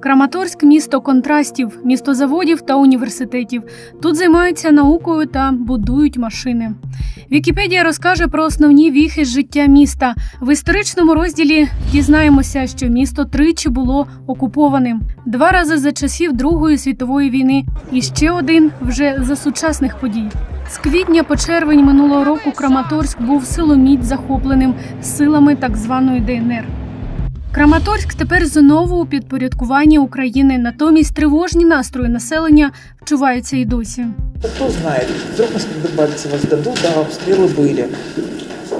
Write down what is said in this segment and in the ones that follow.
Краматорськ місто контрастів, місто заводів та університетів. Тут займаються наукою та будують машини. Вікіпедія розкаже про основні віхи життя міста. В історичному розділі дізнаємося, що місто тричі було окупованим два рази за часів Другої світової війни, і ще один вже за сучасних подій. З квітня по червень минулого року Краматорськ був силоміць захопленим силами так званої ДНР. Краматорськ тепер знову у підпорядкуванні України. Натомість тривожні настрої населення вчуваються і досі. Да Кто знает, вдруг нас когда Бальцева сдадут, да, обстрелы были.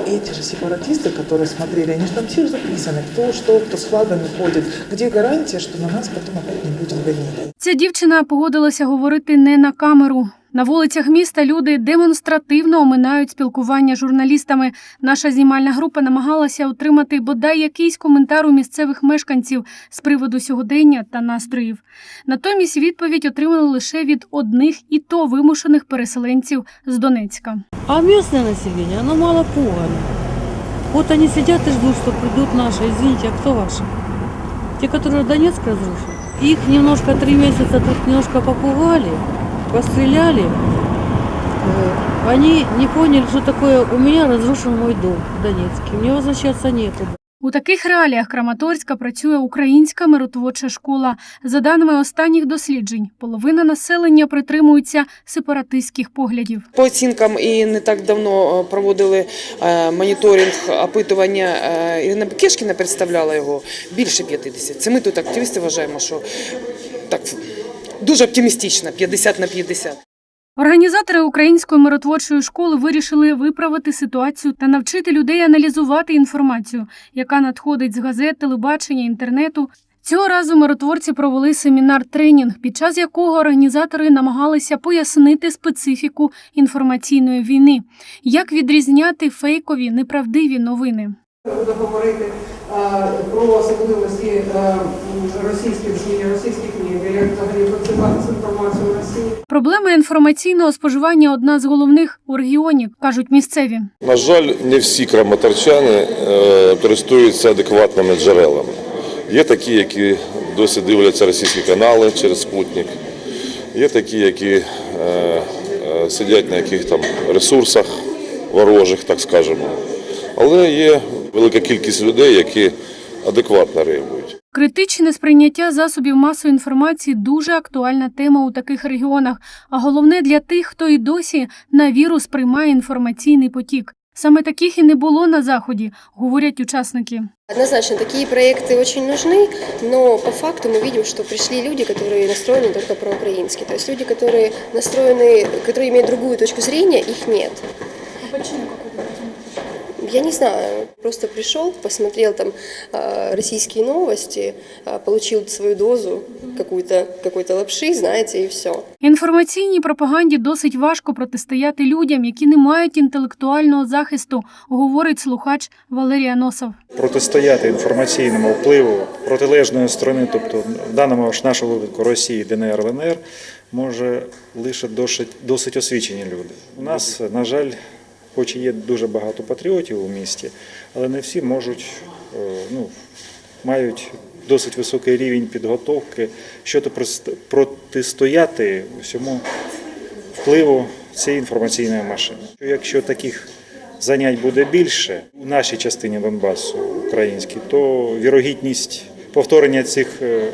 Эти же сепаратисты, которые смотрели, они же там все записаны, кто что, кто с флагами ходит. Где гарантия, что на нас потом опять не будет гонения? Ця дівчина погодилася говорити не на камеру. На вулицях міста люди демонстративно оминають спілкування з журналістами. Наша знімальна група намагалася отримати бодай якийсь коментар у місцевих мешканців з приводу сьогодення та настроїв. Натомість відповідь отримали лише від одних і то вимушених переселенців з Донецька. А местное население, оно мало пугано. Вот они сидят и ждут, что придут наши. Извините, а кто ваши? Те, которые Донецк разрушили. Их немножко три месяца тут немножко попугали, постреляли. Э, Они не поняли, что такое у меня разрушен мой дом в Донецке. Мне возвращаться некуда. У таких реаліях Краматорська працює українська миротворча школа. За даними останніх досліджень, половина населення притримується сепаратистських поглядів. По оцінкам і не так давно е, проводили е, моніторинг опитування. е, Ірина Бекешкіна представляла його більше 50. Це ми тут активісти вважаємо, що так дуже оптимістично, 50 на 50. Організатори української миротворчої школи вирішили виправити ситуацію та навчити людей аналізувати інформацію, яка надходить з газет, телебачення, інтернету. Цього разу миротворці провели семінар-тренінг, під час якого організатори намагалися пояснити специфіку інформаційної війни, як відрізняти фейкові неправдиві новини. Буду говорити про особливості е, російських ЗМІ, російських медіа, як взагалі працювати з інформацією в Росії. Проблема інформаційного споживання одна з головних у регіоні, кажуть місцеві. На жаль, не всі краматорчани е, користуються адекватними джерелами. Є такі, які досі дивляться російські канали через спутник. Є такі, які е, е, сидять на яких там ресурсах ворожих, так скажемо. Але є велика кількість людей, які адекватно реагують. Критичне сприйняття засобів масової інформації дуже актуальна тема у таких регіонах, а головне для тих, хто і досі на віру сприймає інформаційний потік. Саме таких і не було на заході, говорять учасники. Однозначно, такие проекты очень нужны, но по факту мы видим, что пришли люди, которые настроены только проукраински. То есть люди, которые настроены, которые имеют другую точку зрения, их нет. Я не знаю, просто пришел, посмотрел там э, российские новости, э, получил свою дозу какую-то какой-то лапши, знаете, и все. Інформаційній пропаганді досить важко протистояти людям, які не мають інтелектуального захисту, говорить слухач Валерія Носов. протистояти інформаційному впливу протилежної сторони, тобто в даному ж нашому випадку Росії, ДНР, ЛНР, може лише досить, досить освічені люди. У нас, на жаль, хоч і є дуже багато патріотів у місті, але не всі можуть, е, ну, мають досить високий рівень підготовки, щодо прост- протистояти всьому впливу цієї інформаційної машини. Якщо таких занять буде більше у нашій частині Донбасу українській, то вірогідність повторення цих е,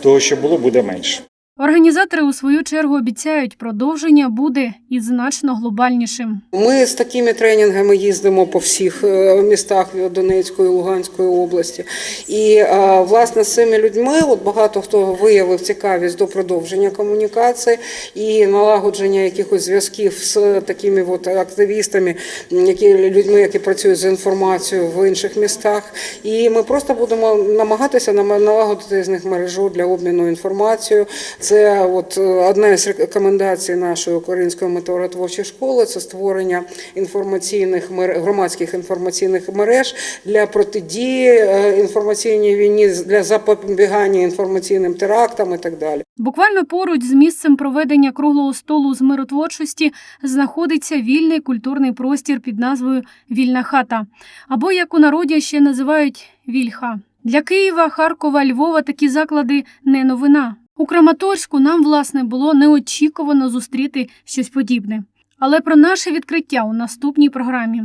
того, що було, буде менше. Організатори у свою чергу обіцяють, продовження буде і значно глобальнішим. Ми з такими тренінгами їздимо по всіх е, містах Донецької, Луганської області. І е, власне з цими людьми от багато хто виявив цікавість до продовження комунікації і налагодження якихось зв'язків з такими от активістами, які людьми, які працюють з інформацією в інших містах. І ми просто будемо намагатися нам- налагодити з них мережу для обміну інформацією. Це от е, одна з рекомендацій нашої української метеоротворчої школи це створення інформаційних громадських інформаційних мереж для протидії е, інформаційній війні, для запобігання інформаційним терактам і так далі. Буквально поруч з місцем проведення круглого столу з миротворчості знаходиться вільний культурний простір під назвою Вільна хата, або як у народі ще називають Вільха. Для Києва, Харкова, Львова такі заклади не новина. У Краматорську нам, власне, було неочікувано зустріти щось подібне. Але про наше відкриття у наступній програмі.